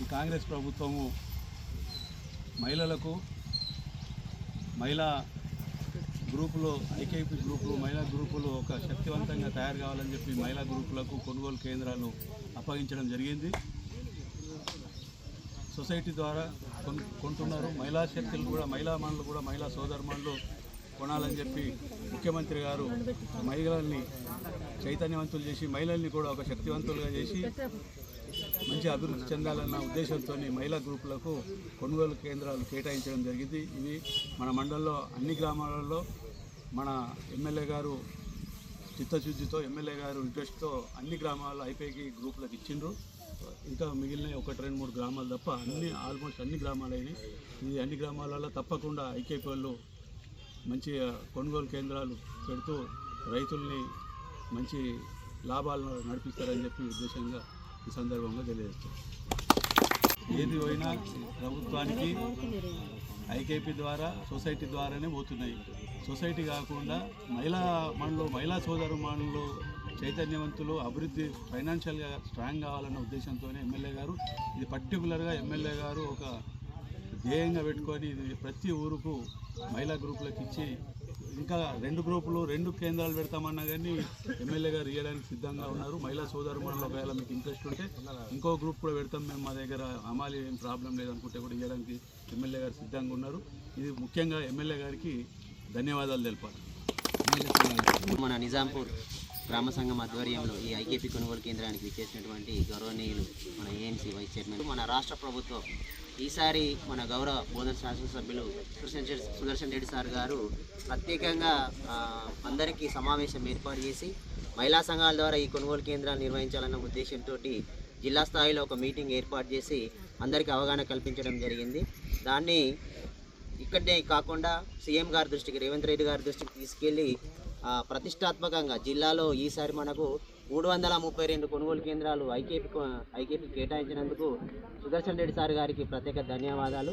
ఈ కాంగ్రెస్ ప్రభుత్వము మహిళలకు మహిళా గ్రూపులు ఐకేపీ గ్రూపులు మహిళా గ్రూపులు ఒక శక్తివంతంగా తయారు కావాలని చెప్పి మహిళా గ్రూపులకు కొనుగోలు కేంద్రాలు అప్పగించడం జరిగింది. సొసైటీ ద్వారా కొంటున్నారు. మహిళా శక్తులు కూడా మహిళా మనులు కూడా మహిళా సోదరుమణులు కొనాలని చెప్పి ముఖ్యమంత్రి గారు మహిళల్ని చైతన్యవంతులు చేసి మహిళల్ని కూడా ఒక శక్తివంతులుగా చేసి మంచి అభివృద్ధి చెందాలన్న ఉద్దేశంతో మహిళా గ్రూపులకు కొనుగోలు కేంద్రాలు కేటాయించడం జరిగింది. ఇవి మన మండలంలో అన్ని గ్రామాలలో మన ఎమ్మెల్యే గారు చిత్తశుద్ధితో ఎమ్మెల్యే గారు ఇంట్రెస్ట్తో అన్ని గ్రామాల్లో ఐపీకి గ్రూపులకు ఇచ్చిండ్రు. ఇంకా మిగిలిన ఒకటి రెండు మూడు గ్రామాలు తప్ప అన్ని ఆల్మోస్ట్ అన్ని గ్రామాలైనవి ఈ అన్ని గ్రామాలలో తప్పకుండా ఐకేపీ వాళ్ళు మంచి కొనుగోలు కేంద్రాలు పెడుతూ రైతుల్ని మంచి లాభాలను నడిపిస్తారని చెప్పి ఉద్దేశంగా ఈ సందర్భంగా తెలియజేస్తాం. ఏది పోయినా ప్రభుత్వానికి ఐకేపీ ద్వారా సొసైటీ ద్వారానే పోతున్నాయి. సొసైటీ కాకుండా మహిళా మనలో మహిళా సోదరు మనలో చైతన్యవంతులు అభివృద్ధి ఫైనాన్షియల్గా స్ట్రాంగ్ కావాలన్న ఉద్దేశంతోనే ఎమ్మెల్యే గారు ఇది పర్టికులర్గా ఎమ్మెల్యే గారు ఒక ధ్యేయంగా పెట్టుకొని ఇది ప్రతి ఊరుకు మహిళా గ్రూపులకు ఇచ్చి ఇంకా రెండు గ్రూపులు రెండు కేంద్రాలు పెడతామన్నా కానీ ఎమ్మెల్యే గారు ఇవ్వడానికి సిద్ధంగా ఉన్నారు. మహిళా సోదరు మనలో ఒకవేళ మీకు ఇంట్రెస్ట్ ఉంటే ఇంకో గ్రూప్ కూడా పెడతాం. మేము మా దగ్గర అమాలి ఏం ప్రాబ్లం లేదనుకుంటే కూడా ఇవ్వడానికి ఎమ్మెల్యే గారు సిద్ధంగా ఉన్నారు. ఇది ముఖ్యంగా ఎమ్మెల్యే గారికి ధన్యవాదాలు తెలపాలి. మన నిజాంపూర్ గ్రామ సంఘం ఆధ్వర్యంలో ఈ ఐకేపీ కొనుగోలు కేంద్రానికి విచ్చేసినటువంటి గౌరవనీయులు మన ఏఎంసీ వైస్ చైర్మన్ మన రాష్ట్ర ప్రభుత్వం ఈసారి మన గౌరవ బోధన శాసనసభ్యులు సుదర్శన్ సుదర్శన్ రెడ్డి సార్ గారు ప్రత్యేకంగా అందరికీ సమావేశం ఏర్పాటు చేసి మహిళా సంఘాల ద్వారా ఈ కొనుగోలు కేంద్రాలు నిర్వహించాలన్న ఉద్దేశంతో జిల్లా స్థాయిలో ఒక మీటింగ్ ఏర్పాటు చేసి అందరికీ అవగాహన కల్పించడం జరిగింది. దాన్ని ఇక్కడనే కాకుండా సీఎం గారి దృష్టికి రేవంత్ రెడ్డి గారి దృష్టికి తీసుకెళ్ళి ప్రతిష్టాత్మకంగా జిల్లాలో ఈసారి మనకు మూడు వందల ముప్పై రెండు కొనుగోలు కేంద్రాలు ఐకేపీ ఐకేపీ కేటాయించినందుకు సుదర్శన్ రెడ్డి సార్ గారికి ప్రత్యేక ధన్యవాదాలు.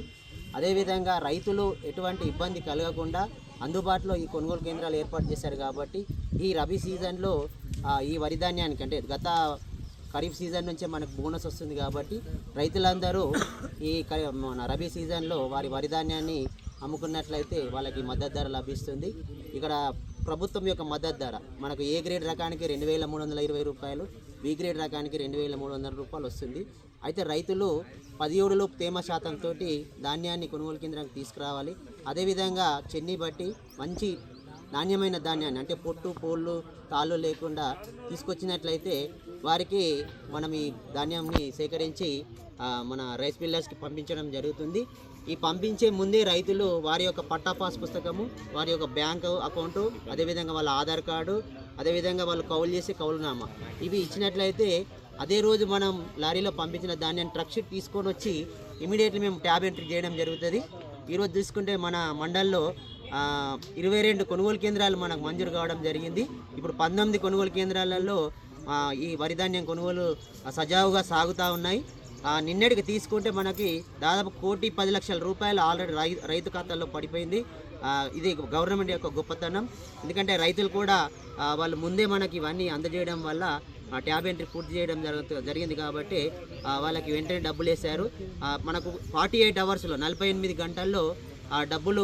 అదేవిధంగా రైతులు ఎటువంటి ఇబ్బంది కలగకుండా అందుబాటులో ఈ కొనుగోలు కేంద్రాలు ఏర్పాటు చేశారు కాబట్టి ఈ రబీ సీజన్లో ఈ వరి ధాన్యానికి అంటే గత ఖరీఫ్ సీజన్ నుంచే మనకు బోనస్ వస్తుంది కాబట్టి రైతులందరూ ఈ మన రబీ సీజన్లో వారి వరి ధాన్యాన్ని అమ్ముకున్నట్లయితే వాళ్ళకి మద్దతు ధర లభిస్తుంది. ఇక్కడ ప్రభుత్వం యొక్క మద్దతు ధర. మనకు ఏ గ్రేడ్ రకానికి రెండు వేల మూడు వందల ఇరవై రూపాయలు బి గ్రేడ్ రకానికి రెండు వేల మూడు వందల రూపాయలు వస్తుంది. అయితే రైతులు పదిహేడులోపు తేమ శాతంతో ధాన్యాన్ని కొనుగోలు కేంద్రానికి తీసుకురావాలి. అదేవిధంగా చెన్ని బట్టి మంచి నాణ్యమైన ధాన్యాన్ని అంటే పొట్టు పోళ్ళు తాళ్ళు లేకుండా తీసుకొచ్చినట్లయితే వారికి మనం ఈ ధాన్యాన్ని సేకరించి మన రైస్ మిల్లర్స్కి పంపించడం జరుగుతుంది. ఈ పంపించే ముందే రైతులు వారి యొక్క పట్టా పాస్ పుస్తకము వారి యొక్క బ్యాంక్ అకౌంటు అదేవిధంగా వాళ్ళ ఆధార్ కార్డు అదేవిధంగా వాళ్ళు కౌలు చేసే కౌలునామా ఇవి ఇచ్చినట్లయితే అదే రోజు మనం లారీలో పంపించిన ధాన్యాన్ని ట్రక్ షీట్ తీసుకొని వచ్చి ఇమీడియట్లీ మేము ట్యాబ్ ఎంట్రీ చేయడం జరుగుతుంది. ఈరోజు చూసుకుంటే మన మండల్లో ఇరవై రెండు కొనుగోలు కేంద్రాలు మనకు మంజూరు కావడం జరిగింది. ఇప్పుడు పంతొమ్మిది కొనుగోలు కేంద్రాలలో ఈ వరి ధాన్యం కొనుగోలు సజావుగా సాగుతూ ఉన్నాయి. నిన్నటికి తీసుకుంటే మనకి దాదాపు కోటి పది లక్షల రూపాయలు ఆల్రెడీ రై రైతు ఖాతాల్లో పడిపోయింది. ఇది గవర్నమెంట్ యొక్క గొప్పతనం. ఎందుకంటే రైతులు కూడా వాళ్ళు ముందే మనకి ఇవన్నీ అందజేయడం వల్ల ట్యాబ్ ఎంట్రీ పూర్తి చేయడం జరుగుతు జరిగింది కాబట్టి వాళ్ళకి వెంటనే డబ్బులు వేశారు. మనకు ఫార్టీ ఎయిట్ అవర్స్లో నలభై ఎనిమిది గంటల్లో ఆ డబ్బులు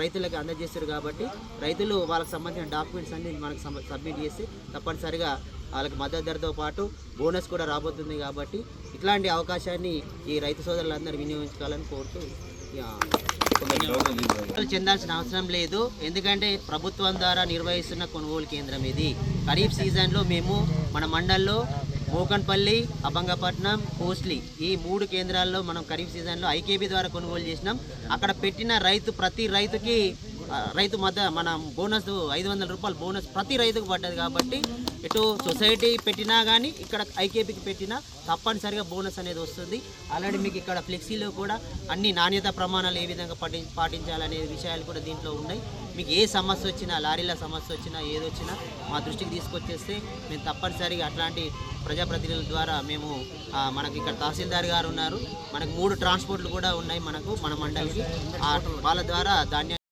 రైతులకు అందజేస్తారు కాబట్టి రైతులు వాళ్ళకి సంబంధించిన డాక్యుమెంట్స్ అన్ని మనకు సబ్మిట్ చేసి తప్పనిసరిగా వాళ్ళకి మద్దతు ధరతో పాటు బోనస్ కూడా రాబోతుంది కాబట్టి ఇట్లాంటి అవకాశాన్ని ఈ రైతు సోదరులందరూ వినియోగించుకోవాలని కోరుతూ చెందాల్సిన అవసరం లేదు. ఎందుకంటే ప్రభుత్వం ద్వారా నిర్వహిస్తున్న కొనుగోలు కేంద్రం ఇది. ఖరీఫ్ సీజన్లో మేము మన మండల్లో మోకన్పల్లి అభంగపట్నం కోస్లీ ఈ మూడు కేంద్రాల్లో మనం ఖరీఫ్ సీజన్లో ఐకేబీ ద్వారా కొనుగోలు చేసినాం. అక్కడ పెట్టిన రైతు ప్రతి రైతుకి రైతు మధ్య మన బోనస్ ఐదు వందల రూపాయలు బోనస్ ప్రతి రైతుకు పడ్డది కాబట్టి ఇటు సొసైటీ పెట్టినా కానీ ఇక్కడ ఐకేపీకి పెట్టినా తప్పనిసరిగా బోనస్ అనేది వస్తుంది. ఆల్రెడీ మీకు ఇక్కడ ఫ్లెక్సీలో కూడా అన్ని నాణ్యత ప్రమాణాలు ఏ విధంగా పాటి పాటించాలనే విషయాలు కూడా దీంట్లో ఉన్నాయి. మీకు ఏ సమస్య వచ్చినా లారీల సమస్య వచ్చినా ఏదొచ్చినా మా దృష్టికి తీసుకొచ్చేస్తే మేము తప్పనిసరిగా అట్లాంటి ప్రజాప్రతినిధుల ద్వారా మేము మనకి ఇక్కడ తహసీల్దార్ గారు ఉన్నారు. మనకు మూడు ట్రాన్స్పోర్ట్లు కూడా ఉన్నాయి మనకు మన మండలికి. వాళ్ళ ద్వారా ధాన్యం